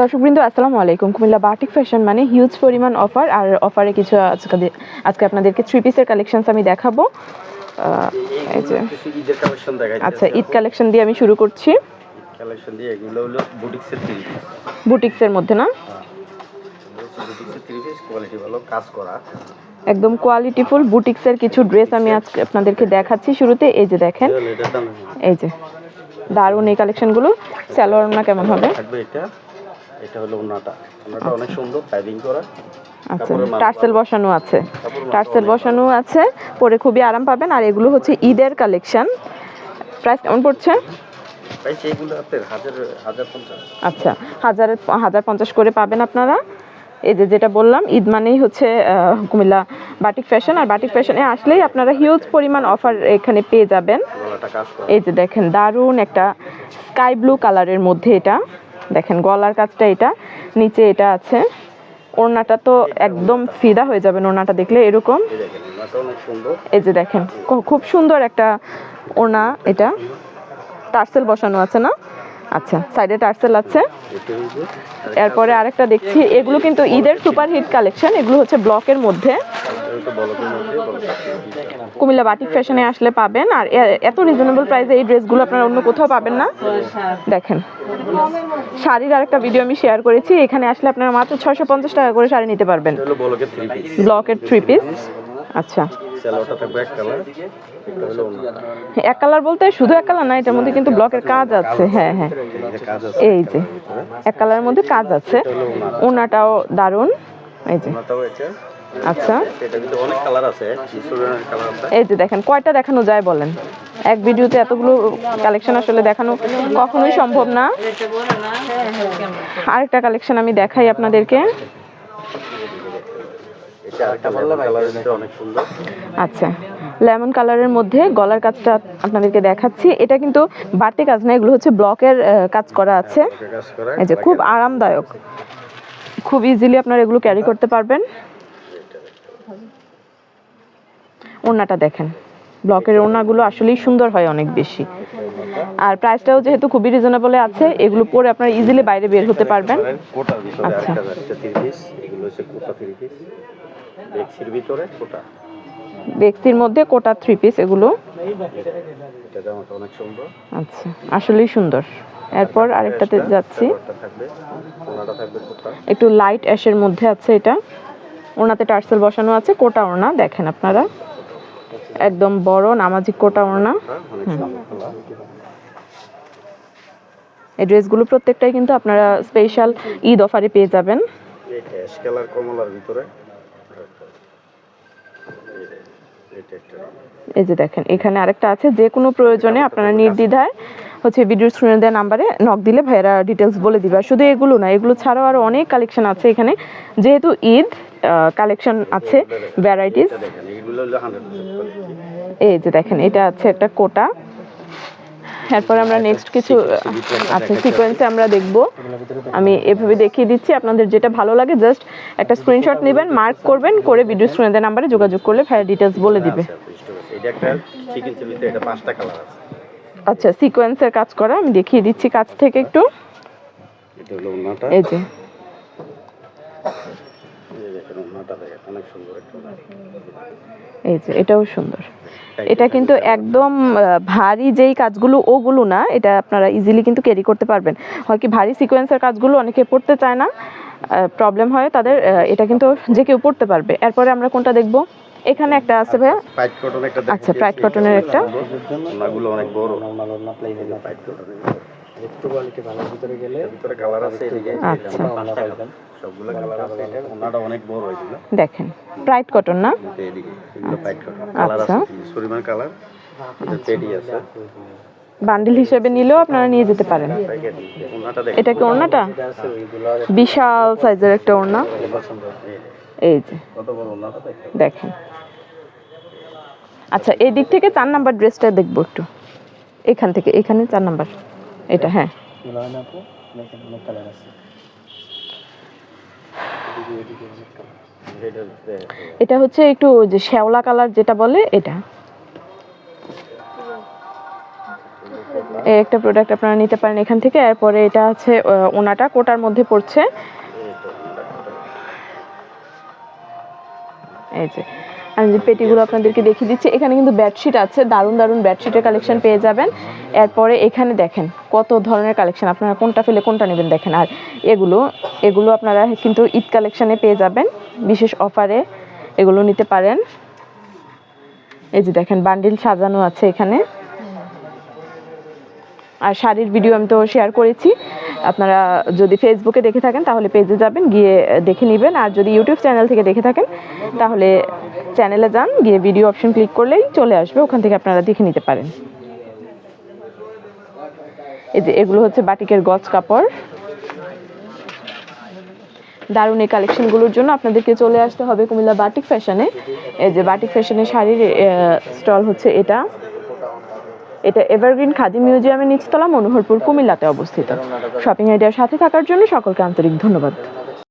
দর্শকবৃন্দ আসসালামু আলাইকুম। কুমিল্লা বাটিক ফ্যাশন মানে হিউজ পরিমাণ অফার আর অফারে কিছু আজকে আজকে আপনাদেরকে থ্রি পিসের কালেকশনস আমি দেখাবো। এই যে কালেকশন আচ্ছা ঈদ কালেকশন দিয়ে আমি শুরু করছি। কালেকশন দিয়ে এগুলো হলো বুটিক্সের থ্রি পিস বুটিক্সের মধ্যে না? বুটিক্সের থ্রি পিস কোয়ালিটি ভালো কাজ করা। একদম কোয়ালিটিফুল বুটিক্সের কিছু ড্রেস আমি আজকে আপনাদেরকে দেখাচ্ছি শুরুতে। এই যে দেখেন দাম এই যে দারুণ এই কালেকশনগুলো স্যালোয়ার না কেমন হবে? থাকবে এটা। এটা হলো ওনাটা ওনাটা অনেক সুন্দর করা। আচ্ছা টার্সেল বসানো আছে। টার্সেল বসানো আছে পরে খুবই আরাম পাবেন। আর এগুলো হচ্ছে ঈদের কালেকশন। প্রাইস কেমন পড়ছে? আচ্ছা হাজার হাজার পঞ্চাশ করে পাবেন আপনারা। এই যে যেটা বললাম ঈদ মানেই হচ্ছে কুমিল্লা বাটিক ফ্যাশন আর বাটিক ফ্যাশনে আসলেই আপনারা হিউজ পরিমাণ অফার এখানে পেয়ে যাবেন। এই যে দেখেন দারুণ একটা স্কাই ব্লু কালারের মধ্যে এটা। দেখেন গলার কাজটা এটা নিচে এটা আছে। ওড়নাটা তো একদম ফিদা হয়ে যাবেন ওড়নাটা দেখলে এরকম। এই যে দেখেন খুব সুন্দর একটা ওড়না এটা। টার্সেল বসানো আছে না? আচ্ছা সাইডে টার্সেল আছে। এরপরে আরেকটা দেখছি এগুলো কিন্তু ঈদের সুপারহিট কালেকশন এগুলো হচ্ছে ব্লকের মধ্যে। কুমিল্লা বাটিক ফ্যাশনে আসলে পাবেন আর এত রিজনেবল প্রাইসে এই ড্রেসগুলো আপনারা অন্য কোথাও পাবেন না। দেখেন শাড়ির আর একটা ভিডিও আমি শেয়ার করেছি এখানে আসলে আপনারা মাত্র ছয়শো পঞ্চাশ টাকা করে শাড়ি নিতে পারবেন। বলকের থ্রি পিস আচ্ছা। এক কালার বলতে শুধু এক কালার না এটার মধ্যে কিন্তু ব্লকের কাজ আছে। হ্যাঁ হ্যাঁ। এটা কাজ আছে এই যে এক কালারের মধ্যে কাজ আছে। ওনাটাও দারুণ। এই যে। আচ্ছা। এটা কিন্তু অনেক কালার আছে স্টুডেন্টের কালার আছে। এই যে দেখেন কয়টা দেখানো যায় বলেন? এক ভিডিওতে এতগুলো কালেকশন আসলে দেখানো কখনোই সম্ভব না। আরেকটা কালেকশন আমি দেখাই আপনাদেরকে। আচ্ছা লেমন কালারের মধ্যে গলার কাজটা আপনাদেরকে দেখাচ্ছি। এটা কিন্তু বাড়তি কাজ না এগুলো হচ্ছে ব্লকের কাজ করা আছে। এই যে খুব আরামদায়ক। খুব ইজিলি আপনারা এগুলো ক্যারি করতে পারবেন। ওড়নাটা দেখেন। ব্লকের ওড়নাগুলো আসলেই সুন্দর হয় অনেক বেশি। আর প্রাইসটাও যেহেতু খুবই রিজনেবলে আছে, এগুলো পরে আপনারা ইজিলি বাইরে বের হতে পারবেন। আচ্ছা। বেক্সির মধ্যে কোটা থ্রি পিস এগুলো। আচ্ছা আসলেই সুন্দর। এরপর আরেকটাতে যাচ্ছি। একটু লাইট অ্যাশের মধ্যে আছে এটা। ওনাতে টার্সেল বসানো আছে, কোটা ওড়না দেখেন আপনারা। একদম বড় নামাজি কোটা ওড়না হ্যাঁ এই ড্রেসগুলো প্রত্যেকটাই কিন্তু আপনারা স্পেশাল ঈদ অফারে পেয়ে যাবেন। ভিতরে। এই যে দেখেন এখানে আরেকটা আছে যে কোনো প্রয়োজনে আপনারা নির্দ্বিধায় হচ্ছে ভিডিও স্ক্রিনে দেওয়া নাম্বারে নক দিলে ভাইয়েরা ডিটেলস বলে দিবে। শুধু এগুলো না এগুলো ছাড়াও আরও অনেক কালেকশন আছে এখানে। যেহেতু ঈদ কালেকশন আছে ভ্যারাইটিস এই যে দেখেন এটা আছে একটা কোটা। এরপর আমরা নেক্সট কিছু আচ্ছা সিকোয়েন্সে আমরা দেখব। আমি এভাবে দেখিয়ে দিচ্ছি আপনাদের যেটা ভালো লাগে জাস্ট একটা স্ক্রিনশট নেবেন মার্ক করবেন করে ভিডিও স্ক্রিনে নাম্বারে যোগাযোগ করলে ভাইয়ের ডিটেলস বলে দিবে। এটা একটা চিকেন চিলিতে এটা পাঁচটা কালার আছে। আচ্ছা সিকোয়েন্সের কাজ করা আমি দেখিয়ে দিচ্ছি কাছ থেকে একটু। এটা হলো ওনাটা। এই যে এই দেখেন ওনাটা দেখেন অনেক সুন্দর একটা এই যে এটাও সুন্দর। এটা কিন্তু একদম ভারী যেই কাজগুলো ওগুলো না এটা আপনারা ইজিলি কিন্তু ক্যারি করতে পারবেন। হয় কি ভারী সিকোয়েন্সের কাজগুলো অনেকে পড়তে চায় না প্রবলেম হয় তাদের এটা কিন্তু যে কেউ পড়তে পারবে। এরপরে আমরা কোনটা দেখব? এখানে একটা আছে ভাইয়া। পাইট কটন একটা আচ্ছা, পাইট কটনের একটা। ওনাগুলো অনেক বড়। পাইট কটনের একটু কোয়ালিটি ভালো ভিতরে গেলে ভিতরে কালার আছে এদিকে। আচ্ছা। সবগুলো কালার আছে। এটা ওনাটা অনেক বড় এগুলো দেখেন ব্রাইট কটন না? এটা এদিকে এগুলো কটন কালার আচ্ছা। আছে পরিমাণ কালার এটা পেডি আছে। বান্ডিল হিসেবে নিলেও আপনারা নিয়ে যেতে পারেন। এটা কি ওড়নাটা? বিশাল সাইজের একটা ওড়না। এই যে। কত বড় ওনাটা দেখেন। দেখেন। আচ্ছা এই দিক থেকে চার নাম্বার ড্রেসটা দেখব একটু। এখান থেকে এখানে চার নাম্বার। এটা হ্যাঁ। এটা হচ্ছে একটু যে শ্যাওলা কালার যেটা বলে, এটা। একটা প্রোডাক্ট আপনারা নিতে পারেন এখান থেকে। এরপরে এটা আছে ওনাটা, কোটার মধ্যে পড়ছে। এই যে আমি যে পেটিগুলো আপনাদেরকে দেখিয়ে দিচ্ছি, এখানে কিন্তু বেডশিট আছে, দারুণ দারুণ বেডশিটের কালেকশন পেয়ে যাবেন। এরপরে এখানে দেখেন কত ধরনের কালেকশন আপনারা কোনটা ফেলে কোনটা নেবেন দেখেন। আর এগুলো এগুলো আপনারা কিন্তু ঈদ কালেকশনে পেয়ে যাবেন, বিশেষ অফারে এগুলো নিতে পারেন। এই যে দেখেন বান্ডিল সাজানো আছে এখানে। আর শাড়ির ভিডিও আমি তো শেয়ার করেছি। আপনারা যদি ফেসবুকে দেখে থাকেন, তাহলে পেজে যাবেন, গিয়ে দেখে নেবেন। আর যদি ইউটিউব চ্যানেল থেকে দেখে থাকেন, তাহলে চ্যানেলে যান, গিয়ে ভিডিও অপশন ক্লিক করলেই চলে আসবে, ওখান থেকে আপনারা দেখে নিতে পারেন। এই যে এগুলো হচ্ছে বাটিকের গজ কাপড়। দারুণ এই কালেকশনগুলোর জন্য আপনাদেরকে চলে আসতে হবে কুমিল্লা বাটিক ফ্যাশনে এই যে বাটিক ফ্যাশনের শাড়ির স্টল হচ্ছে এটা। এটা এভারগ্রিন খাদি মিউজিয়ামের নিচতলা, মনোহরপুর কুমিল্লাতে অবস্থিত। শপিং আইডিয়ার সাথে থাকার জন্য সকলকে আন্তরিক ধন্যবাদ।